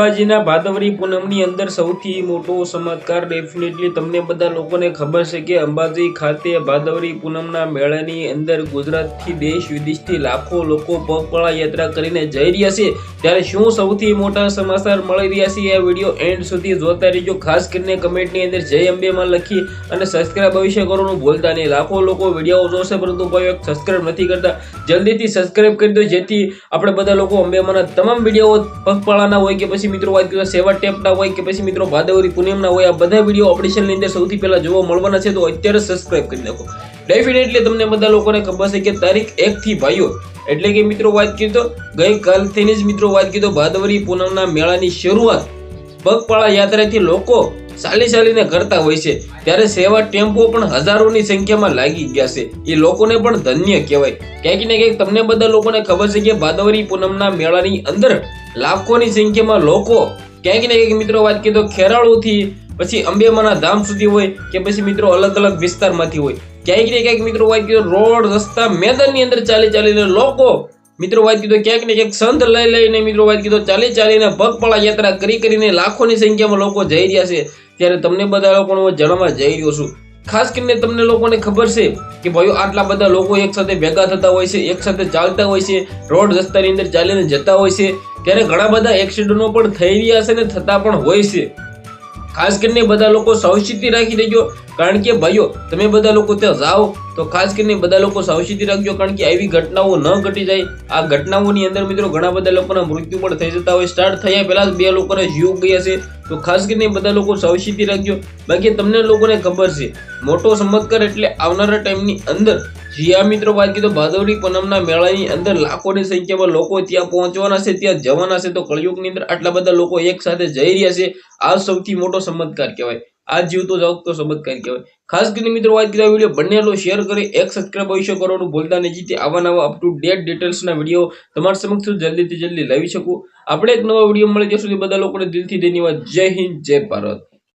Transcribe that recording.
અંબાજીના ભાદવરી પૂનમની અંદર સૌથી મોટો ચમત્કાર ડેફિનેટલી તમને બધા લોકોને ખબર છે કે અંબાજી ખાતે ભાદવરી પૂનમના મેળાની અંદર ગુજરાતથી દેશ વિદેશથી લાખો લોકો પગપાળા યાત્રા કરીને જઈ રહ્યા છે. ત્યારે શું સૌથી મોટા સમાચાર મળી રહ્યા છે આ વીડિયો એન્ડ સુધી જોતા રહેજો. ખાસ કરીને કમેન્ટની અંદર જય અંબેમાં લખી અને સબસ્ક્રાઇબ અવશ્ય કરવાનું ભૂલતા નહીં. લાખો લોકો વીડિયો જોશે, પરંતુ કોઈ સબસ્ક્રાઇબ નથી કરતા. જલ્દીથી સબસ્ક્રાઇબ કરી દો, જેથી આપણે બધા લોકો અંબેમાના તમામ વીડિયો પગપાળાના હોય કે પછી મિત્રો વાત કરીએ સેવા ટેપના હોય કે પછી મિત્રો ભાદવરી પૂનમના હોય, આ બધા વીડિયો ઓપરેશનની અંદર સૌથી પહેલાં જોવા મળવાના છે, તો અત્યારે સબસ્ક્રાઇબ કરી નાખો. ડેફિનેટલી તમને બધા લોકોને ખબર છે કે તારીખ એક થી ભાઈઓ. એટલે કે મિત્રો વાત કરીએ તો ગઈકાલથી જ મિત્રો વાત કરીએ તો ભાદવરી પૂનમના મેળાની શરૂઆત પગપાળા યાત્રાથી લોકો ચાલી ચાલીને કરતા હોય છે. ત્યારે સેવા ટેમ્પો પણ હજારોની સંખ્યામાં લાગી ગયા છે. એ લોકોને પણ ધન્ય કહેવાય. ક્યાંક ને ક્યાંક તમને બધા લોકોને ખબર છે કે ભાદવરી પૂનમના મેળાની અંદર લાખોની સંખ્યામાં લોકો ક્યાંક ને ક્યાંક મિત્રો વાત કીધો ખેરાળુથી, પછી અંબેમાના ધામ સુધી હોય કે પછી મિત્રો અલગ અલગ વિસ્તારમાંથી હોય. ક્યાંક ને ક્યાંક મિત્રો વાત કીધો રોડ, રસ્તા, મેદાનની અંદર ચાલી ચાલીને લોકો મિત્રો વાત કીધો ક્યાંક ને ક્યાંક સંત લઈ લઈને મિત્રો વાત કીધો ચાલી ચાલીને પગપાળા યાત્રા કરી કરીને લાખોની સંખ્યામાં લોકો જઈ રહ્યા છે. ત્યારે તમને બધા લોકોને હું જણાવવા જઈ રહ્યો છું. ખાસ કરીને તમને લોકોને ખબર છે કે ભાઈઓ, આટલા બધા લોકો એક સાથે ભેગા થતા હોય છે, એક સાથે ચાલતા હોય છે, રોડ રસ્તાની અંદર ચાલીને જતા હોય છે. ત્યારે ઘણા બધા એક્સિડન્ટો પણ થઈ રહ્યા છે ને થતા પણ હોય છે. ખાસ કરીને બધા લોકો સાવચેતી રાખી દેજો, કારણ કે ભાઈઓ, તમે બધા લોકો ત્યાં જાઓ, તો ખાસ કરીને બધા લોકો સાવચેતી રાખજો, કારણ કે આવી ઘટનાઓ ન ઘટી જાય. આ ઘટનાઓની અંદર મિત્રો ઘણા બધા લોકોના મૃત્યુ પણ થઈ જતા હોય. સ્ટાર્ટ થયા પહેલા જ બે લોકોના જીવ ગયા છે. તો ખાસ કરીને બધા લોકો સાવચેતી રાખજો. બાકી તમને લોકોને ખબર છે, મોટો ચમત્કાર એટલે આવનારા ટાઈમની અંદર જ્યાં મિત્રો વાત કીધો ભાદવરી પૂનમના મેળાની અંદર લાખોની સંખ્યામાં લોકો ત્યાં પહોંચવાના છે, ત્યાં જવાના છે. તો કળયુગની અંદર આટલા બધા લોકો એક સાથે જઈ રહ્યા છે. આ સૌથી મોટો ચમત્કાર કહેવાય. આ જીવતો જાગતો ચમત્કાર કહેવાય. ખાસ કરીને મિત્રો વાત કરીએ વીડિયો બંનેનો શેર કરી એક સબસ્ક્રાઈબ અવશ્ય કરવાનું ભૂલતા નહીં. જેથી આવા નવા અપ ટુ ડેટ ડિટેલ્સના વીડિયો તમારા સમક્ષ જલ્દીથી જલ્દી લાવી શકું. આપણે એક નવા વીડિયો મળી ત્યાં સુધી બધા લોકોને દિલથી ધન્યવાદ. જય હિન્દ, જય ભારત.